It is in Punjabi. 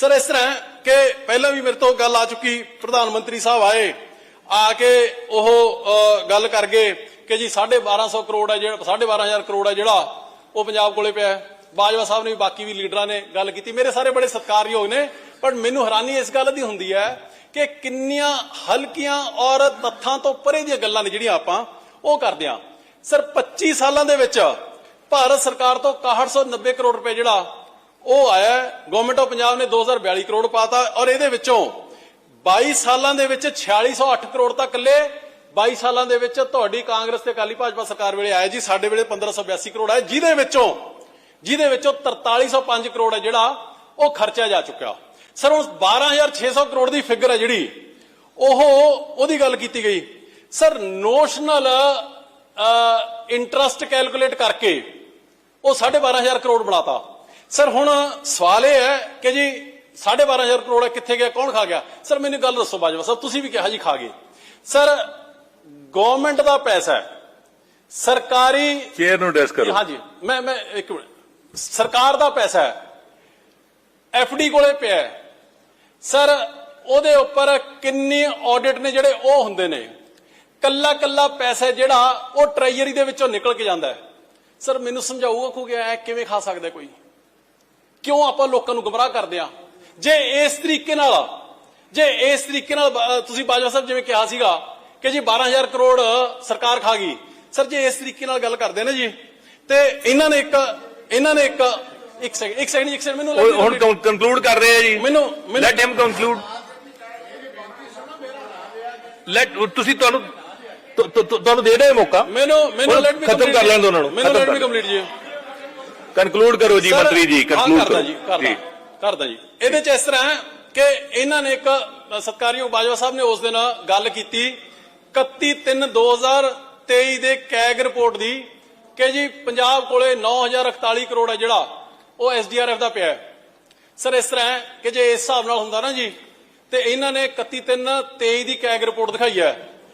ਸਰ, ਇਸ ਤਰ੍ਹਾਂ ਕਿ ਪਹਿਲਾਂ ਵੀ ਮੇਰੇ ਤੋਂ ਗੱਲ ਆ ਚੁੱਕੀ ਪ੍ਰਧਾਨ ਮੰਤਰੀ ਸਾਹਿਬ ਆਏ, ਆ ਕੇ ਉਹ ਗੱਲ ਕਰ ਗਏ ਕਿ ਜੀ 1250 ਕਰੋੜ ਹੈ ਜਿਹੜਾ 12500 ਕਰੋੜ ਹੈ ਜਿਹੜਾ, ਉਹ ਪੰਜਾਬ ਕੋਲੇ ਪਿਆ ਬਾਜਵਾ ਸਾਹਿਬ ਨੇ ਵੀ ਬਾਕੀ ਵੀ ਲੀਡਰਾਂ ਨੇ ਗੱਲ ਕੀਤੀ। ਮੇਰੇ ਸਾਰੇ ਬੜੇ ਸਤਿਕਾਰਯੋਗ ਨੇ, ਪਰ ਮੈਨੂੰ ਹੈਰਾਨੀ ਇਸ ਗੱਲ ਦੀ ਹੁੰਦੀ ਹੈ ਕਿ ਕਿੰਨੀਆਂ ਹਲਕੀਆਂ ਔਰ ਤੱਥਾਂ ਤੋਂ ਪਰੇ ਦੀਆਂ ਗੱਲਾਂ ਨੇ ਜਿਹੜੀਆਂ ਆਪਾਂ ਉਹ ਕਰਦੇ ਆ ਸਰ 25 ਸਾਲਾਂ ਦੇ ਵਿੱਚ ਭਾਰਤ ਸਰਕਾਰ ਤੋਂ 6190 ਕਰੋੜ ਰੁਪਏ ਜਿਹੜਾ ਉਹ ਆਇਆ ਗਵਰਨਮੈਂਟ ਆਫ ਪੰਜਾਬ ਨੇ 2042 ਕਰੋੜ ਪਾਤਾ ਔਰ ਇਹਦੇ ਵਿੱਚੋਂ 22 ਸਾਲਾਂ ਦੇ ਵਿੱਚ 4608 ਕਰੋੜ ਤਾਂ ਇਕੱਲੇ 22 ਸਾਲਾਂ ਦੇ ਵਿੱਚ ਤੁਹਾਡੀ ਕਾਂਗਰਸ ਤੇ ਅਕਾਲੀ ਭਾਜਪਾ ਸਰਕਾਰ ਵੇਲੇ ਆਇਆ ਜੀ, ਸਾਡੇ ਵੇਲੇ 1582 ਕਰੋੜ ਆਇਆ ਜਿਹਦੇ ਵਿੱਚੋਂ ਜਿਹਦੇ ਵਿੱਚੋਂ 4305 ਕਰੋੜ ਹੈ ਜਿਹੜਾ ਉਹ ਖਰਚਿਆ ਜਾ ਚੁੱਕਿਆ। ਸਰ, ਹੁਣ 12600 ਕਰੋੜ ਦੀ ਫਿਗਰ ਹੈ ਜਿਹੜੀ, ਉਹ ਉਹਦੀ ਗੱਲ ਕੀਤੀ ਗਈ। ਸਰ ਨੋਸ਼ਨਲ ਇੰਟਰਸਟ ਕੈਲਕੂਲੇਟ ਕਰਕੇ ਉਹ 12500 ਕਰੋੜ ਬਣਾਤਾ। ਸਰ ਹੁਣ ਸਵਾਲ ਇਹ ਹੈ ਕਿ ਜੀ 12500 ਕਰੋੜ ਕਿੱਥੇ ਗਿਆ ਕੌਣ ਖਾ ਗਿਆ? ਸਰ ਮੈਨੂੰ ਗੱਲ ਦੱਸੋ ਬਾਜਵਾ ਸਾਹਿਬ ਤੁਸੀਂ ਵੀ ਕਿਹਾ ਜੀ ਖਾ ਗਏ। ਸਰ ਗਵਰਨਮੈਂਟ ਦਾ ਪੈਸਾ ਹੈ ਸਰਕਾਰੀ ਚੇਅਰ ਨੂੰ ਡੈਸ ਕਰੋ। ਹਾਂਜੀ ਮੈਂ ਮੈਂ ਇੱਕ ਮਿੰਟ। ਸਰਕਾਰ ਦਾ ਪੈਸਾ ਹੈ ਐਫਡੀ ਕੋਲੇ ਪਿਆ ਹੈ। ਸਰ ਉਹਦੇ ਉੱਪਰ ਕਿੰਨੇ ਆਡਿਟ ਨੇ ਜਿਹੜੇ ਉਹ ਹੁੰਦੇ ਨੇ? ਕੱਲਾ ਕੱਲਾ ਪੈਸਾ ਜਿਹੜਾ ਉਹ ਟ੍ਰੈਜਰੀ ਦੇ ਵਿੱਚੋਂ ਨਿਕਲ ਕੇ ਜਾਂਦਾ ਹੈ। ਸਰ ਮੈਨੂੰ ਸਮਝਾਊਗਾ ਕਿ ਐ ਕਿਵੇਂ ਖਾ ਸਕਦਾ ਕੋਈ? ਕਿਉਂ ਆਪਾਂ ਲੋਕਾਂ ਨੂੰ ਗੁੰਮਰਾਹ ਕਰਦੇ ਆ? ਜੇ ਇਸ ਤਰੀਕੇ ਨਾਲ ਜੇ ਇਸ ਤਰੀਕੇ ਨਾਲ ਤੁਸੀਂ ਬਾਜਵਾ ਸਾਹਿਬ ਜਿਵੇਂ ਕਿਹਾ ਸੀਗਾ ਕਿ ਜੀ 12000 ਕਰੋੜ ਸਰਕਾਰ ਖਾ ਗਈ। ਸਰ ਜੇ ਇਸ ਤਰੀਕੇ ਨਾਲ ਗੱਲ ਕਰਦੇ ਨੇ ਜੀ ਤੇ ਇਹਨਾਂ ਨੇ ਇੱਕ ਇਹਨਾਂ ਨੇ ਇੱਕ ਇੱਕ ਸੈਕਿੰਡ ਇੱਕ ਸੈਕਿੰਡ ਇੱਕ ਸੈਕਿੰਡ ਮੈਨੂੰ ਹੁਣ ਕੰਕਲੂਡ ਕਰ ਰਹੇ ਆ ਜੀ। ਮੈਨੂੰ ਲੈਟ ਹਿਮ ਕੰਕਲੂਡ ਲੈਟ ਤੁਸੀਂ ਤੁਹਾਨੂੰ ਤੁਹਾਨੂੰ ਦੇ ਰਹੇ ਮੌਕਾ। ਮੈਨੂੰ ਮੈਨੂੰ ਲੈਟ ਮੀ ਖਤਮ ਕਰ ਲੈਣ ਉਹਨਾਂ ਨੂੰ, ਮੈਨੂੰ ਲੈਟ ਮੀ। ਕੰਪਲੀਟ ਜੀ। ਕੰਕਲੂਡ ਕਰੋ ਜੀ ਮੰਤਰੀ ਜੀ ਕਰਦਾ ਕਰੋ। ਜੀ ਕਰਦਾ। ਕਰਦਾ ਜੀ। ਇਹਦੇ ਚ ਇਸ ਤਰ੍ਹਾਂ ਹੈ ਕਿ ਇਹਨਾਂ ਨੇ ਇੱਕ ਸਤਕਾਰਯੋਗ ਬਾਜਵਾ ਸਾਹਿਬ ਨੇ ਉਸ ਦਿਨ ਗੱਲ ਕੀਤੀ 31 3 2023 ਦੇ ਕੈਗ ਰਿਪੋਰਟ ਦੀ ਕਿ ਜੀ ਪੰਜਾਬ ਕੋਲੇ 9041 ਕਰੋੜ ਹੈ ਜਿਹੜਾ ਉਹ ਐਸਡੀਆਰਐਫ ਦਾ ਪਿਆ ਸਰ ਇਸ ਤਰ੍ਹਾਂ ਹੈ ਕਿ ਜੇ ਇਸ ਹਿਸਾਬ ਨਾਲ ਹੁੰਦਾ ਨਾ ਜੀ ਤੇ ਇਹਨਾਂ ਨੇ 31 3 23 ਦੀ ਕੈਗ ਰਿਪੋਰਟ ਦਿਖਾਈ ਹੈ।